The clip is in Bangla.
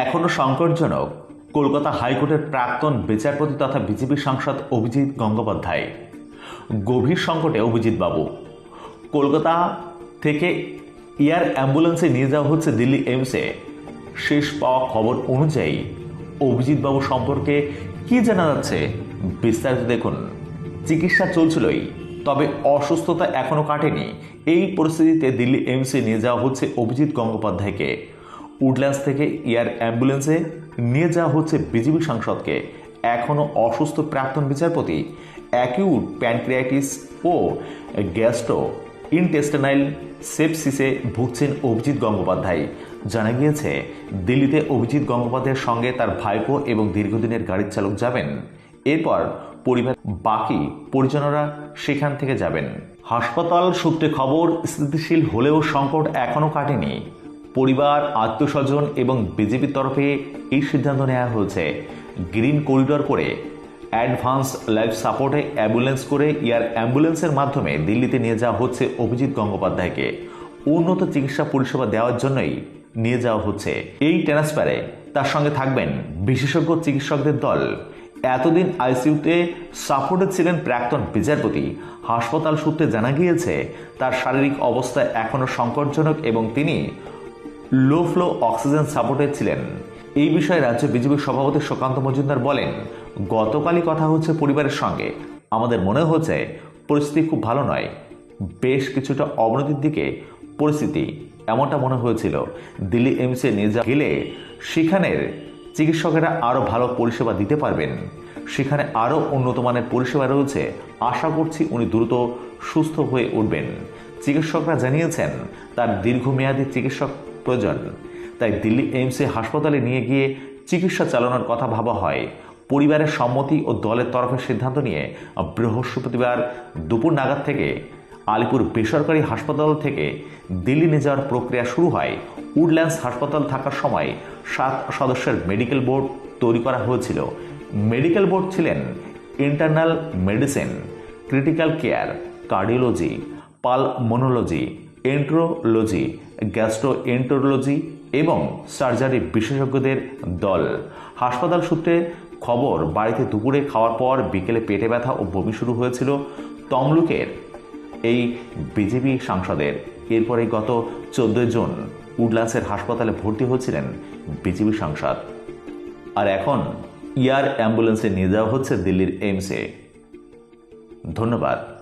এখনও সংকটজনক, কলকাতা হাইকোর্টের প্রাক্তন বিচারপতি তথা বিজেপি সাংসদ অভিজিৎ গঙ্গোপাধ্যায়। গভীর সংকটে অভিজিৎ বাবু কলকাতা থেকে এয়ার অ্যাম্বুলেন্সে নিয়ে যাওয়া হচ্ছে দিল্লি এইমসে। শেষ পাওয়া খবর অনুযায়ী অভিজিৎ বাবু সম্পর্কে কি জানা যাচ্ছে বিস্তারিত দেখুন। চিকিৎসা চলছিলই, তবে অসুস্থতা এখনও কাটেনি। এই পরিস্থিতিতে দিল্লি এইমসে নিয়ে যাওয়া হচ্ছে অভিজিৎ গঙ্গোপাধ্যায়কে। উডল্যান্ডস থেকে এয়ার অ্যাম্বুলেন্সে নিয়ে যাওয়া হচ্ছে বিজেপি সাংসদকে। এখনও অসুস্থ প্রাক্তন বিচারপতি, অ্যাকিউট প্যানক্রিয়াটিস ও গ্যাস্ট্রো ইনটেস্টেনাইল সেপসিসে ভুগছেন অভিজিৎ গঙ্গোপাধ্যায়। জানা গিয়েছে, দিল্লিতে অভিজিৎ গঙ্গোপাধ্যায়ের সঙ্গে তার ভাইপো এবং দীর্ঘদিনের গাড়ির চালক যাবেন। এরপর পরিবার, বাকি পরিজনরা সেখান থেকে যাবেন। হাসপাতাল সূত্রে খবর, স্থিতিশীল হলেও সংকট এখনও কাটেনি। পরিবার, আত্মস্বজন এবং বিজেপির তরফে এই সিদ্ধান্ত নেওয়া হয়েছে। গ্রিন করিডর করে অ্যাডভান্স লাইফ সাপোর্টে অ্যাম্বুলেন্স করে এয়ার অ্যাম্বুলেন্সের মাধ্যমে দিল্লিতে নিয়ে যাওয়া হচ্ছে অভিজিৎ গঙ্গোপাধ্যায়কে। উন্নত চিকিৎসা পরিষেবা দেওয়ার জন্যই নিয়ে যাওয়া হচ্ছে। এই ট্রান্সফারে তার সঙ্গে থাকবেন বিশেষজ্ঞ চিকিৎসকদের দল। এতদিন আইসিইউতে সাপোর্টে ছিলেন প্রাক্তন বিচারপতি। হাসপাতাল সূত্রে জানা গিয়েছে, তার শারীরিক অবস্থা এখনও সংকটজনক এবং তিনি লো ফ্লো অক্সিজেন সাপোর্টে ছিলেন। এই বিষয়ে রাজ্য বিজেপির সভাপতি সুকান্ত মজুমদার বলেন, গতকালই কথা হচ্ছে পরিবারের সঙ্গে। আমাদের মনে হচ্ছে পরিস্থিতি খুব ভালো নয়। বেশ কিছুটা অবনতির দিকে পরিস্থিতি এমনটা মনে হয়েছিল। দিল্লি এমসে নিয়ে যাওয়া গেলে সেখানের চিকিৎসকেরা আরও ভালো পরিষেবা দিতে পারবেন। সেখানে আরও উন্নত মানের পরিষেবা রয়েছে। আশা করছি উনি দ্রুত সুস্থ হয়ে উঠবেন। চিকিৎসকরা জানিয়েছেন, তার দীর্ঘমেয়াদী চিকিৎসক প্রয়োজন। তাই দিল্লি এইমসে হাসপাতালে নিয়ে গিয়ে চিকিৎসা চালানোর কথা ভাবা হয়। পরিবারের সম্মতি ও দলের তরফের সিদ্ধান্ত নিয়ে বৃহস্পতিবার দুপুর নাগাদ থেকে আলিপুর বেসরকারি হাসপাতাল থেকে দিল্লি নিয়ে যাওয়ার প্রক্রিয়া শুরু হয়। উডল্যান্ডস হাসপাতাল থাকার সময় সাত সদস্যের মেডিকেল বোর্ড তৈরি করা হয়েছিল। মেডিকেল বোর্ড ছিলেন internal medicine, critical care, cardiology pul pulmonology enterology gastroenterology এবং সার্জারি বিশেষজ্ঞদের দল। হাসপাতাল সূত্রে খবর, বাড়িতে দুপুরে খাওয়ার পর বিকেলে পেটে ব্যথা ও বমি শুরু হয়েছিল তমলুকের এই বিজেপি সাংসদের। এরপরে গত চোদ্দই জুন উডল্যান্ডসের হাসপাতালে ভর্তি হয়েছিলেন বিজেপি সাংসদ। আর এখন ইয়ার অ্যাম্বুলেন্সে নিয়ে যাওয়া হচ্ছে দিল্লির এইমসে। ধন্যবাদ।